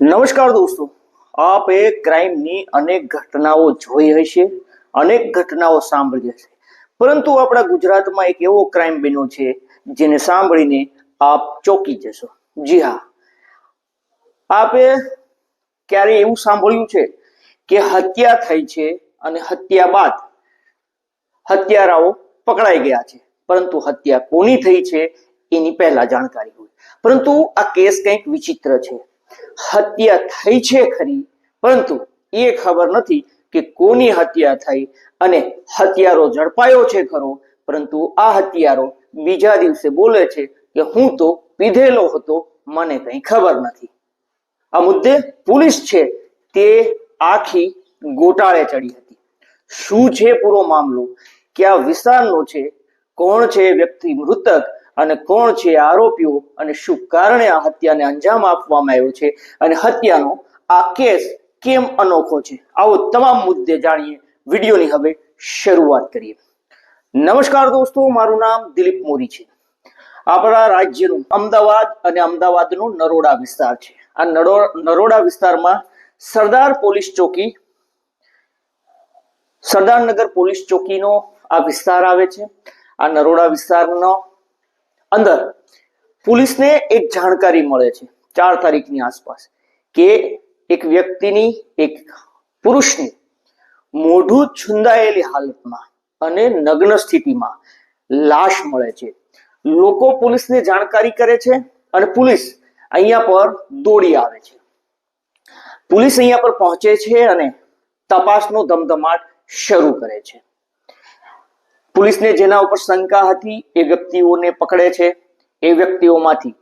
નમસ્કાર દોસ્તો, આપે ક્રાઇમની અનેક ઘટનાઓ જોઈ હશે, અનેક ઘટનાઓ સાંભળી હશે. પરંતુ આપણા ગુજરાતમાં એક એવો ક્રાઇમ બન્યો છે, જેને સાંભળીને આપ ચોકી જશો. જી હા. આપે ક્યારે એવું સાંભળ્યું છે કે હત્યા થઈ છે અને હત્યા બાદ હત્યારાઓ પકડાઈ ગયા છે? પરંતુ હત્યા કોની થઈ છે, એની પહેલા જાણકારી હોય. પરંતુ આ કેસ કંઈક વિચિત્ર છે. હત્યા થઈ છે ખરી. પરંતુ એ ખબર નથી કે કોની હત્યા થઈ અને હત્યારો ઝડપાયો છે ખરો. પરંતુ આ હત્યારો બીજા દિવસે બોલે છે કે હું તો પીધેલો હતો, મને કંઈ ખબર નથી. આ મુદ્દે પોલીસ છે તે આખી ગોટાળે ચડી હતી. શું છે પૂરો મામલો? કયા વિસ્તારનો છે? કોણ છે વ્યક્તિ મૃતક? અને કોણ છે આરોપીઓ અને શું કારણે આ હત્યાને અંજામ આપવામાં આવ્યો છે અને હત્યાનો આ કેસ કેમ અનોખો છે? આવો તમામ મુદ્દે જાણીએ વિડીયોની હવે શરૂઆત કરીએ. નમસ્કાર દોસ્તો, મારું નામ દિલીપ મોરી છે. આપણા રાજ્યનું અમદાવાદ અને અમદાવાદનો નરોડા વિસ્તાર છે. આ નરો- નરોડા વિસ્તારમાં સરદાર પોલીસ ચોકી, સરદારનગર પોલીસ ચોકીનો આ વિસ્તાર આવે છે. આ નરોડા વિસ્તારનો અંદર. પોલીસને એક જાણકારી મળે છે, ચાર તારીખની આસપાસ, કે એક વ્યક્તિની, એક પુરુષની મોઢું છુંદાયેલી હાલતમાં અને નગ્ન સ્થિતિમાં લાશ મળે છે. લોકો પોલીસને જાણકારી કરે છે અને પોલીસ અહીંયા પર દોડી આવે છે. પોલીસ અહીંયા પર પહોંચે છે અને તપાસનો ધમધમાટ શરૂ કરે છે. પોલીસને જેના ઉપર શંકા હતી, એ વ્યક્તિઓને પકડે છે, એ વ્યક્તિઓમાંથી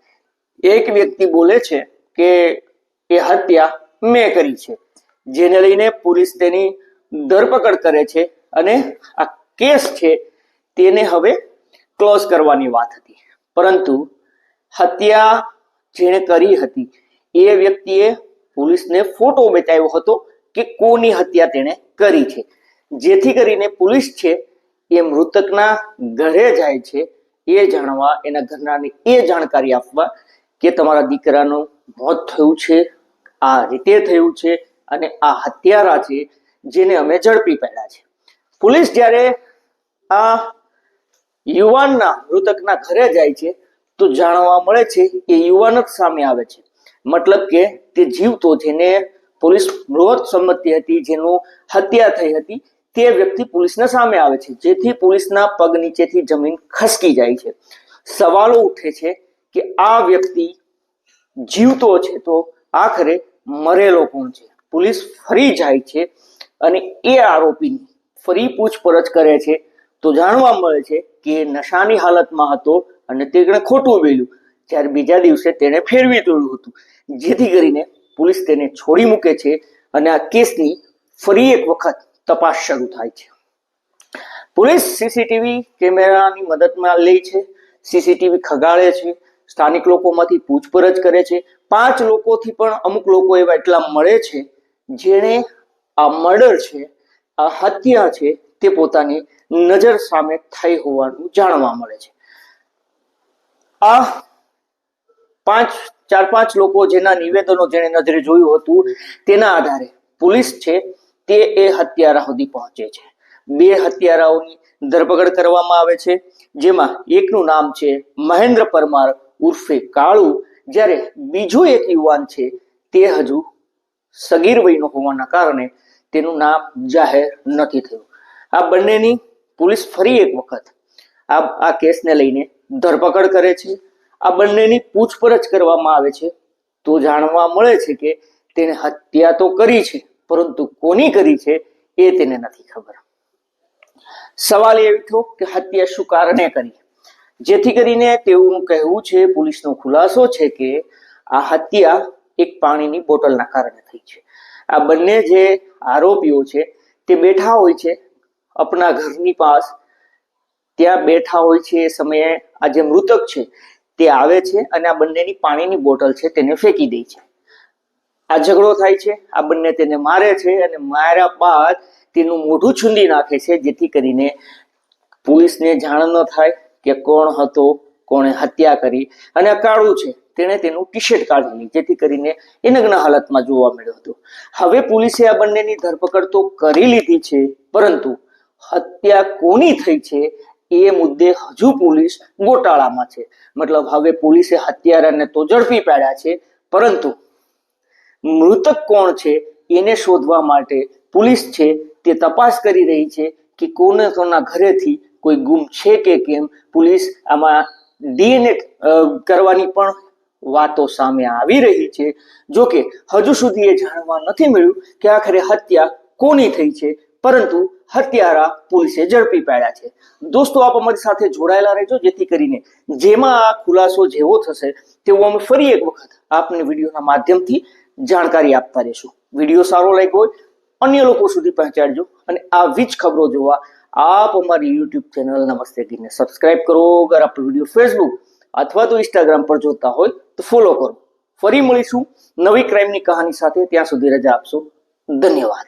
એક વ્યક્તિ બોલે છે કે એ હત્યા મેં કરી છે, જેને લઈને પોલીસ તેની ધરપકડ કરે છે અને આ કેસ છે તેને હવે ક્લોઝ કરવાની વાત હતી. પરંતુ હત્યા જેણે કરી હતી, એ વ્યક્તિએ પોલીસને ફોટો બતાવ્યો હતો કે કોની હત્યા તેણે કરી છે. જેથી કરીને પોલીસ છે એ મૃતકના ઘરે જાય છે, એ જાણવા, એના ઘરનાને એ જાણકારી આપવા કે તમારા દીકરાનું મોત થયું છે, આ રીતે થયું છે અને આ હત્યારા છે જેને અમે ઝડપી પડ્યા છે. પોલીસ જ્યારે આ યુવાનના મૃતકના ઘરે જાય છે, તો જાણવા મળે છે કે યુવાન જ સામે આવે છે. મતલબ કે તે જીવતો જેને પોલીસ મૃત સંમતિ હતી, જેનું હત્યા થઈ હતી તે વ્યક્તિ પોલીસના સામે આવે છે. જેથી પોલીસના પગ નીચેથી જમીન ખસકી જાય છે. સવાલો ઉઠે છે કે આ વ્યક્તિ જીવતો છે તો આખરે મરેલો કોણ છે? પોલીસ ફરી જાય છે અને એ આરોપીની ફરી પૂછપરછ કરે છે. તો જાણવા મળે છે કે એ નશાની હાલતમાં હતો અને તેણે ખોટું બોલ્યું. જ્યારે બીજા દિવસે તેણે ફેરવી તોડ્યું હતું. જેથી કરીને પોલીસ તેને છોડી મૂકે છે અને આ કેસની ફરી એક વખત તપાસ શરૂ થાય છે. પોલીસ સીસીટીવી કેમેરાની મદદમાં લે છે. સીસીટીવી ખગાડે છે. સ્થાનિક લોકોમાંથી પૂછપરછ કરે છે. પાંચ લોકોથી પણ અમુક લોકો એવા એટલા મળે છે, જેણે આ મર્ડર છે, આ હત્યા છે, તે પોતાની નજર સામે થઈ હોવાનું જાણવા મળે છે. આ પાંચ, ચાર પાંચ લોકો જેના નિવેદનો જેણે નજરે જોયું હતું, તેના આધારે પોલીસ છે તે એ હત્યારા સુધી પહોંચે છે. બે હત્યારાઓની ધરપકડ કરવામાં આવે છે, જેમાં એકનું નામ છે મહેન્દ્ર પરમાર ઉર્ફે કાળુ. જ્યારે બીજો એક યુવાન છે તે હજુ સગીર વયનો હોવાના કારણે તેનું નામ જાહેર નથી થયું. આ બંનેની પોલીસ ફરી એક વખત આ આ કેસને લઈને ધરપકડ કરે છે. આ બંનેની પૂછપરછ કરવામાં આવે છે. તો જાણવા મળે છે કે તેને હત્યા તો કરી છે. પરંતુ કોની કરી છે એ તેને નથી ખબર. સવાલ એ ઉઠ્યો કે હત્યા શું કારણે કરી? જેથી કરીને તેઓનું કહેવું છે, પોલીસનો ખુલાસો છે કે આ હત્યા એક પાણીની બોટલના કારણે થઈ છે. આ બંને જે આરોપીઓ છે, તે બેઠા હોય છે આપણા ઘરની પાસ. ત્યાં બેઠા હોય છે એ સમયે આ જે મૃતક છે, તે આવે છે અને આ બંનેની પાણીની બોટલ છે તેને ફેંકી દે છે. આ ઝઘડો થાય છે, આ બંને તેને મારે છે અને માર્યા બાદ તેનું મોઢું છૂંદી નાખે છે, જેથી કરીને પોલીસને જાણ ન થાય કે કોણ હતો, કોણે હત્યા કરી. અને આ કાળું છે, તેણે તેનું ટી શર્ટ કાઢેલી જેથી કરીને એ નગ્ન હાલતમાં જોવા મળ્યો હતો. હવે પોલીસે આ બંનેની ધરપકડ તો કરી લીધી છે, પરંતુ હત્યા કોની થઈ છે, એ મુદ્દે હજુ પોલીસ ગોટાળામાં છે. મતલબ હવે પોલીસે હત્યારાને તો ઝડપી પાડ્યા છે, પરંતુ મૃતક કોણ છે એને શોધવા માટે પોલીસ છે તે તપાસ કરી રહી છે કે કોને કોના ઘરેથી કોઈ ગુમ છે કે કેમ? પોલીસ આમાં ડીએનએ કરવાની પણ વાતો સામે આવી રહી છે. જો કે હજુ સુધી એ જાણવા નથી મળ્યું કે આખરે હત્યા કોની થઈ છે, પરંતુ હત્યારા પોલીસે ઝડપી પાડ્યા છે. દોસ્તો, આપ અમારી સાથે જોડાયેલા રહેજો, જેથી કરીને જેમાં આ ખુલાસો જેવો થશે તેવો અમે ફરી એક વખત આપને વિડીયોના માધ્યમથી જાણકારી આપતા રહીશું. વીડિયો સારો લાગ્યો હોય, અન્ય લોકો સુધી પહોંચાડજો અને આવી જ ખબરો જોવા આપ અમારી યુટ્યુબ ચેનલ નમસ્તે ગીરને સબસ્ક્રાઇબ કરો. અગર આપ વીડિયો ફેસબુક અથવા તો ઇન્સ્ટાગ્રામ પર જોતા હોય, તો ફોલો કરો. ફરી મળીશું નવી ક્રાઇમની કહાની સાથે. ત્યાં સુધી રજા આપશો. ધન્યવાદ.